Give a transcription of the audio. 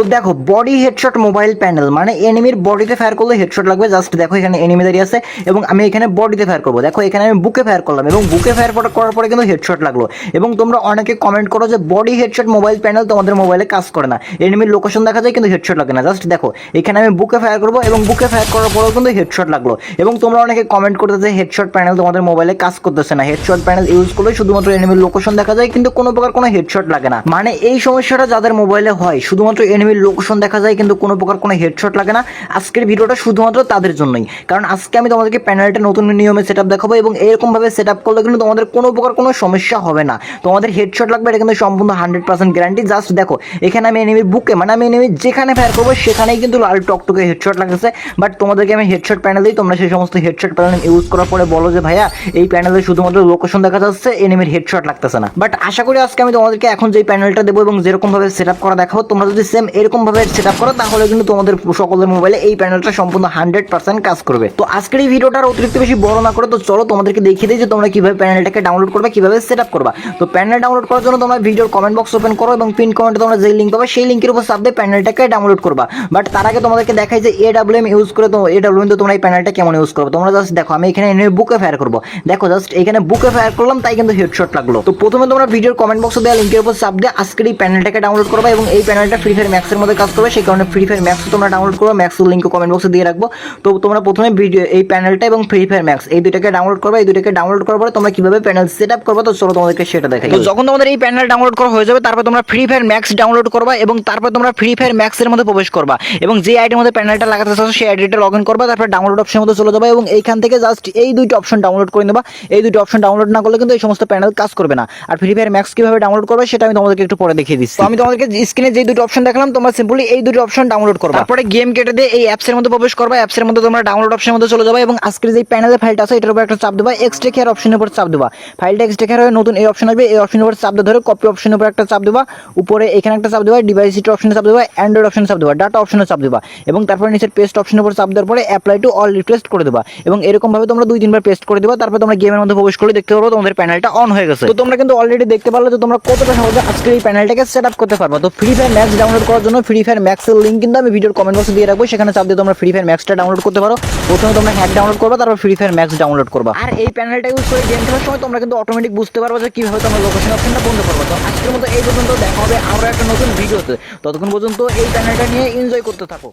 তো দেখো body headshot mobile panel মানে এনিমির বডিতে ফায়ার করলে হেডশট লাগবে। জাস্ট দেখো, এখানে এনিমি দাঁড়িয়ে আছে এবং আমি এখানে বডিতে ফায়ার করব। দেখো, এখানে আমি বুকে ফায়ার করলাম এবং বুকে ফায়ার করার পরে কিন্তু হেডশট লাগল। এবং তোমরা অনেকে কমেন্ট করো যে বডি হেডশট মোবাইল প্যানেল তোমাদের মোবাইলে কাজ করে না। এনিমির লোকেশন দেখা যায়, কিন্তু হেডশট লাগে না। জাস্ট দেখো, এখানে আমি বুকে ফায়ার করব এবং বুকে ফায়ার করার পরেও কিন্তু হেডশট লাগল। এবং তোমরা অনেকে কমেন্ট করতে যে হেডশট প্যানেল তোমাদের মোবাইলে কাজ করতেছে না। হেডশট প্যানেল ইউজ করলে শুধুমাত্র এনিমির লোকেশন দেখা যায়, কিন্তু কোনো প্রকার কোনো হেডশট লাগে না। মানে এই সমস্যাটা যাদের মোবাইলে হয়, শুধুমাত্র এনিমির লোকেশন দেখা যায়, কিন্তু কোনো প্রকার কোনো হেডশট লাগে না। আজকের ভিডিওটা শুধুমাত্র তাদের জন্যই। কারণ আজকে আমি তোমাদেরকে প্যানেলটা নতুন নিয়মে সেট দেখাবো এবং এরকমভাবে সেট আপ করলে কিন্তু তোমাদের কোনো প্রকার কোনো সমস্যা হবে না। তোমাদের হেডশট লাগবে, এটা কিন্তু সম্পূর্ণ হান্ড্রেড পার্সেন্ট গ্যারান্টি জাস্ট দেখো, এখানে আমি এনিমির বুকে মানে আমি এনিমি যেখানে ফায়ার করব, সেখানেই কিন্তু লাল টকটকে হেডশট লাগতেছে। বাট তোমাদেরকে আমি হেডশট প্যানেল দিই, তোমরা সেই সমস্ত হেডশট প্যানেল ইউজ করার পরে বলো যে, ভাইয়া, এই প্যানেলে শুধুমাত্র লোকেশন দেখা যাচ্ছে এনিমির হেডশট লাগতেছে না। বাট আশা করি আজকে আমি তোমাদেরকে এখন যে প্যানেলটা দেবো এবং যেরকমভাবে সেট আপ করা দেখাবো, তোমরা যদি সেম এরকম ভাবে সেট করো, তাহলে কিন্তু তোমাদের সকলের মোবাইলে এই প্যানেলটা সম্পূর্ণ হান্ড্রেড পার্সেন্ট কাজ করবে। তো আজকের এই ভিডিওটা আর অতিরিক্ত বেশি বড় না করে তো চলো তোমাদেরকে দেখিয়ে দিই যে তোমরা কীভাবে প্যানেলটাকে ডাউনলোড করবে, কীভাবে সেট করবা। তো প্যানেল ডাউনলোড করার জন্য তোমরা ভিডিওর কমেন্ট বক্স ওপেন করো এবং পিন কমেন্টে তোমরা যে লিঙ্ক পাবে সেই লিঙ্কের উপর সাব দিয়ে প্যানেলটাকে ডাউনলোড করবা। বাট তার আগে তোমাদেরকে দেখাই যে এডাব্লিউএম ইউজ করে তো এডাব্লিউএম তো তোমরা এই প্যানেলটা কেমন ইউজ করবে? তোমরা জাস্ট দেখো, আমি এখানে এনে বুকে ফায়ার করব। দেখো জাস্ট এখানে বুকে ফায়ার করলাম, তাই কিন্তু হেডশট লাগল। তো প্রথমে তোমরা ভিডিওর কমেন্ট বক্সে দেওয়া লিঙ্কের উপর সাব দিয়ে আজকের এই প্যানেলটাকে ডাউনলোড করবা এবং এই প্যানেলটা ফ্রি ফায়ার ম্যাক্সের মধ্যে কাজ করবে সেই কারণে ফ্রি ফায়ার ম্যাক্স তোমরা ডাউনলোড করো ম্যাক্সের লিঙ্ক কমেন্ট বক্সে দিয়ে রাখব। তো তোমরা প্রথমে ভিডিও এই প্যানেলটা এবং ফ্রি ফায়ার ম্যাক্স এই দুটাকে ডাউনলোড করবে এই দুটাকে ডাউনলোড করার পরে তোমরা কীভাবে প্যানেল সেট আপ করবে তো চলো তোমাদেরকে সেটা দেখাই। তো যখন তোমাদের এই প্যানেল ডাউনলোড করা হয়ে যাবে তারপর তোমরা ফ্রি ফায়ার ম্যাক্স ডাউনলোড করবা এবং তারপর তোমরা ফ্রি ফায়ার ম্যাক্সের মধ্যে প্রবেশ করবা। এবং যে আইডির মধ্যে প্যানেলটা লাগাতে চাচ্ছ সেই আইডিটা লগ ইন করবা তারপর ডাউনলোড অপশনের মধ্যে চলে যাবে এবং এইখান থেকে জাস্ট এই দুইটা অপশন ডাউনলোড করে নেবা। এই দুইটা অপশন ডাউনলোড না করলে কিন্তু এই সমস্ত প্যানেল কাজ করবে না। আর ফ্রি ফায়ার ম্যাক্স কীভাবে ডাউনলোড করবে সেটা আমি তোমাদেরকে একটু পরে দেখিয়ে দিচ্ছি। তো আমি তোমাদেরকে স্ক্রিনে যে দুটো অপশন দেখালাম তোমরা সিম্পলি এই দুটো অপশন ডাউনলোড করবা। তারপরে গেম কেটে দিয়ে এই অ্যাপসের মধ্যে প্রবেশ করবা অ্যাপসের মধ্যে তোমরা ডাউনলোড অপশনের মধ্যে চলে যাবে এবং আজকের যে প্যানেলের ফাইলটা আছে, এটার উপর একটা চাপ দেবা এক্সট্রা কেয়ার অপশনের উপর চাপ দেবা। ফাইলটা এক্সট্রা কেয়ার হয়ে নতুন এই অপশন আসবে, এই অপশনের উপর চাপ ধরে কপি অপশনের উপর একটা চাপ দেবা, উপরে এখানে একটা চাপ দেবা ডিভাইস সিটি অপশনে চাপ দেবা অ্যান্ড্রয়েড অপশনে চাপ দেবা ডাটা অপশনে চাপ দেবা। এবং তারপরে নিচের পেস্ট অপশনের উপর চাপ দেওয়ার পরে অ্যাপ্লাই টু অল রিকোয়েস্ট করে দেবা। এবং এরকম ভাবে তোমরা দুই, তিনবার পেস্ট করে দেবা, তারপর তোমরা গেমের মধ্যে প্রবেশ করে দেখতে পারব তোমাদের প্যানেলটা অন হয়ে গেছে। তো তোমরা কিন্তু অলরেডি দেখতে পারলে যে তোমরা কতটা সহজে আজকে এই প্যানেলটাকে সেট আপ করতে পারব। তো ফ্রি ফায়ার ম্যাচ ডাউনলোড করার জন্য ফ্রি ফায়ার ম্যাক্সের লিঙ্ক কিন্তু আমি ভিডিওর কমেন্ট বক্সে দিয়ে রাখব। সেখানে চাপ দিয়ে তোমরা ফ্রি ফায়ার ম্যাক্সটা ডাউনলোড করতে পারো। প্রথমে তোমরা হ্যাক ডাউনলোড করবা, তারপর ফ্রি ফায়ার ম্যাক্স ডাউনলোড করবা। আর এই প্যানেলটা ইউজ করে গেম খেলার সময় তোমরা কিন্তু অটোমেটিক বুঝতে পারব যে কীভাবে তোমরা লোকেশন অপশনটা বন্ধ করব। তো আজকের মতো এই পর্যন্ত, দেখা হবে আমরা একটা নতুন ভিডিওতে ততক্ষণ পর্যন্ত এই প্যানেলটা নিয়ে এনজয় করতে থাকো।